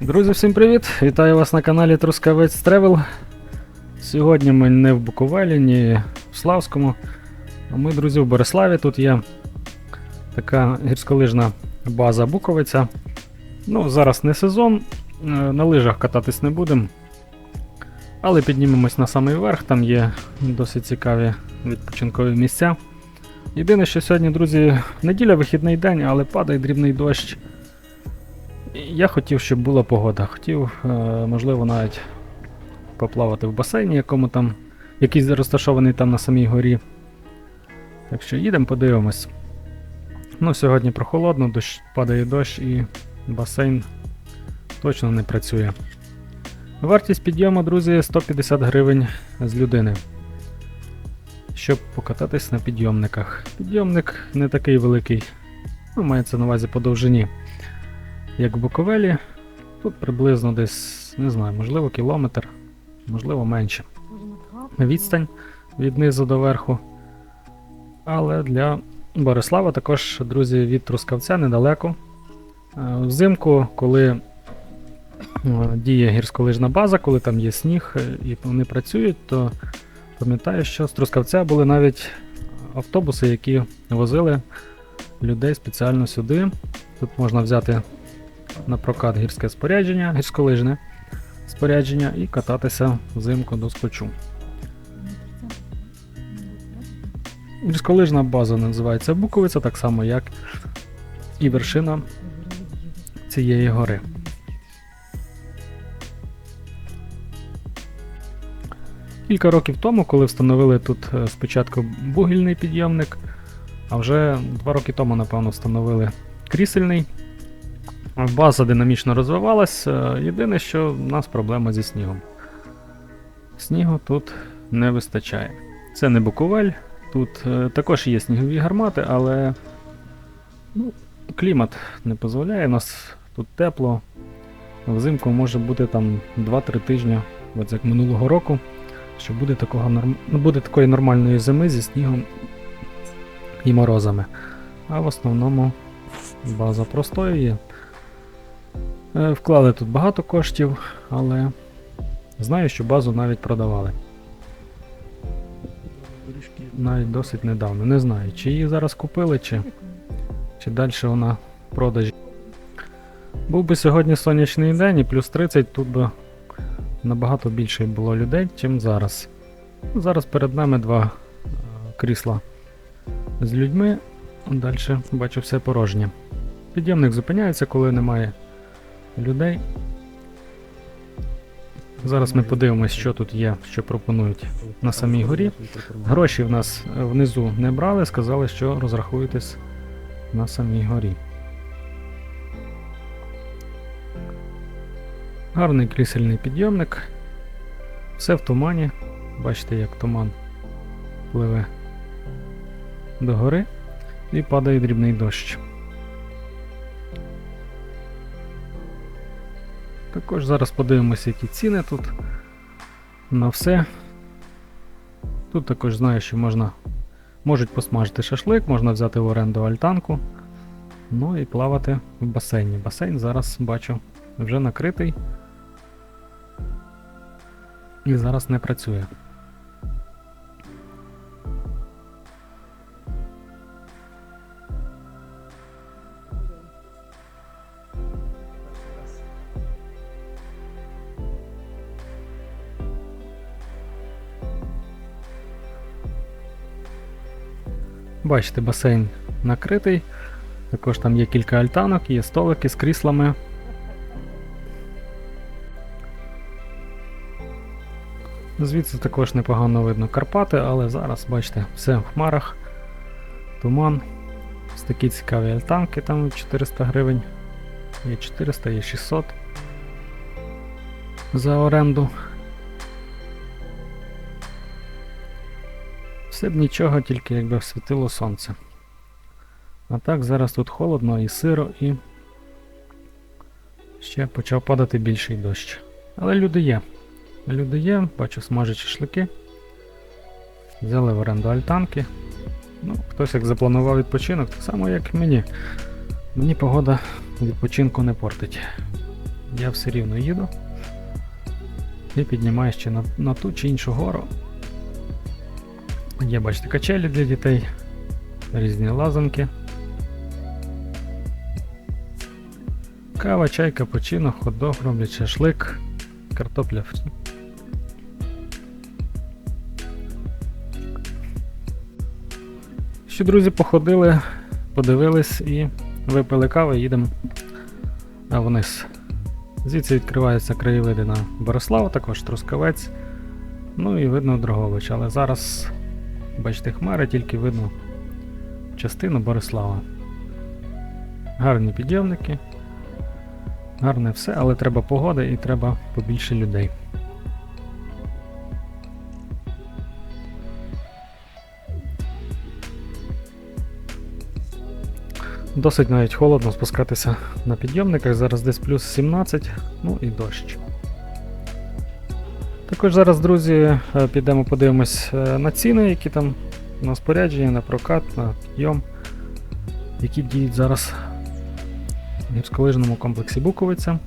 Друзі, всім привіт! Вітаю вас на каналі Трускавець Тревел. Сьогодні ми не в Буковелі, ні в Славському. А ми, друзі, в Бориславі. Тут є така гірськолижна база Буковиця. Ну, зараз не сезон, е, на лижах кататись не будемо. Але піднімемось на самий верх, там є досить цікаві відпочинкові місця. Єдине, що сьогодні, друзі, неділя, вихідний день, але падає дрібний дощ. Я хотів, щоб була погода. Хотів, е, можливо, навіть поплавати в басейні, якому там, який розташований там на самій горі. Так що їдемо, подивимось. Ну, сьогодні прохолодно, дощ, падає дощ і басейн точно не працює. Вартість підйому, друзі, 150 гривень з людини. Щоб покататись на підйомниках. Підйомник не такий великий, ну, мається на увазі по довжині як в Буковелі. Тут приблизно десь, не знаю, можливо, кілометр, можливо, менше. Відстань від низу до верху. Але для Борислава також, друзі, від Трускавця недалеко. Е, Взимку, коли е, діє гірськолижна база, коли там є сніг е, і вони працюють, то пам'ятаю, що з Трускавця були навіть автобуси, які возили людей спеціально сюди. Тут можна взяти на прокат гірське спорядження, гірськолижне спорядження і кататися взимку до скочу. Гірськолижна база називається Буковиця, так само як і вершина цієї гори. Кілька років тому, коли встановили тут е, спочатку бугільний підйомник, а вже два роки тому, напевно, встановили крісельний. База динамічно розвивалася. Єдине, що в нас проблема зі снігом. Снігу тут не вистачає. Це не Буковель, тут е, також є снігові гармати, але ну, клімат не дозволяє. У нас тут тепло. Взимку може бути там 2-3 тижні, от як минулого року, що буде, такого норм... ну, буде такої нормальної зими зі снігом і морозами. А в основному база простоює. Е, Вклали тут багато коштів, але знаю, що базу навіть продавали. Навіть досить недавно. Не знаю, чи її зараз купили, чи, чи далі вона в продажі. Був би сьогодні сонячний день і плюс 30, тут би набагато більше було людей, чим зараз. Ну, Зараз перед нами два е, крісла з людьми, далі бачу все порожнє. Підйомник зупиняється, коли немає людей. Зараз ми подивимось, що тут є, що пропонують на самій горі. Гроші в нас е, внизу не брали, сказали, що розрахуєтесь на самій горі. Гарний крісельний підйомник. Все в тумані. Бачите, як туман пливе до гори і падає дрібний дощ. Також зараз подивимося, які ціни тут на все. Тут також знаю, що можна можуть посмажити шашлик, можна взяти в оренду альтанку. Ну і плавати в басейні. Басейн зараз бачу вже накритий. І зараз не працює. Бачите, басейн накритий. Також там є кілька альтанок, є столики з кріслами. Звідси також непогано видно Карпати, але зараз, бачите, все в хмарах, туман. Ось такі цікаві альтанки, там 400 гривень. Є 400, є 600 за оренду. Все б нічого, тільки якби світило сонце. А так зараз тут холодно і сиро, і ще почав падати більший дощ. Але люди є. Люди є, бачу, смажать шашлики. Взяли в оренду альтанки. Ну, хтось як запланував відпочинок, так само як мені. Мені погода відпочинку не портить. я все рівно їду і піднімаюсь ще на, на ту чи іншу гору. Є, бачите, качелі для дітей, різні лазанки. Кава, чай, капучино, хот-дог роблять, шашлик, картопля. Що, друзі, походили, подивились і випили каву, і їдемо вниз. Звідси відкриваються краєвиди на Борислав, також Трускавець. Ну і видно Дрогович, але зараз, бачите, хмари, тільки видно частину Борислава. Гарні підйомники. Гарне все, але треба погода і треба побільше людей. Досить навіть холодно спускатися на підйомниках. Зараз десь плюс 17, ну і дощ. Також зараз, друзі, е, підемо подивимось е, на ціни, які там на спорядження, на прокат, на підйом, які діють зараз в гірськолижному комплексі Буковиця.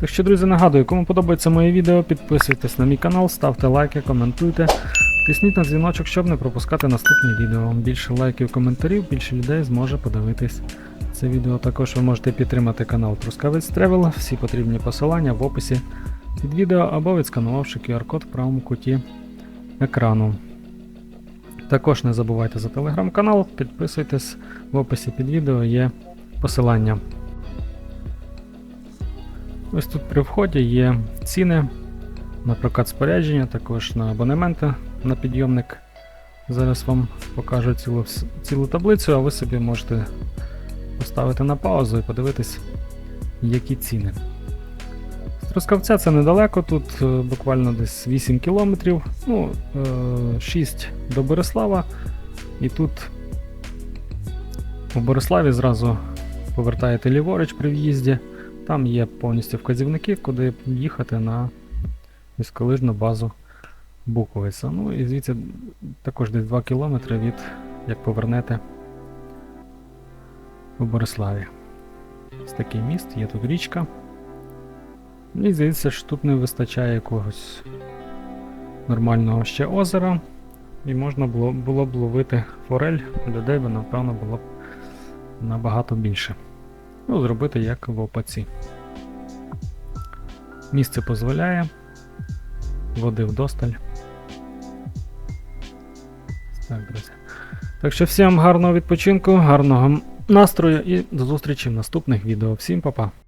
Так що, друзі, нагадую, кому подобається моє відео, підписуйтесь на мій канал, ставте лайки, коментуйте. Тисніть на дзвіночок, щоб не пропускати наступні відео. Більше лайків, коментарів, більше людей зможе подивитись це відео. Також ви можете підтримати канал Трускавець Тревел. Всі потрібні посилання в описі під відео або відсканувавши QR-код в правому куті екрану. Також не забувайте за телеграм-канал, підписуйтесь в описі під відео є посилання. Ось тут при вході є ціни на прокат спорядження, також на абонементи на підйомник. Зараз вам покажу цілу, цілу таблицю, а ви собі можете поставити на паузу і подивитись, які ціни. Трускавця це недалеко, тут е, буквально десь 8 кілометрів, ну, е, 6 до Борислава. І тут у Бориславі зразу повертаєте ліворуч при в'їзді. Там є повністю вказівники, куди їхати на гірськолижну базу Буковиця. Ну і звідси також десь 2 кілометри від як повернете у Бориславі. Ось такий міст, є тут річка. Мені здається, що тут не вистачає якогось нормального ще озера. І можна було, було б ловити форель, людей би, напевно, було б набагато більше. Ну, зробити як в опаці. Місце дозволяє, води вдосталь. Так, друзі. Так що всім гарного відпочинку, гарного настрою і до зустрічі в наступних відео. Всім па-па!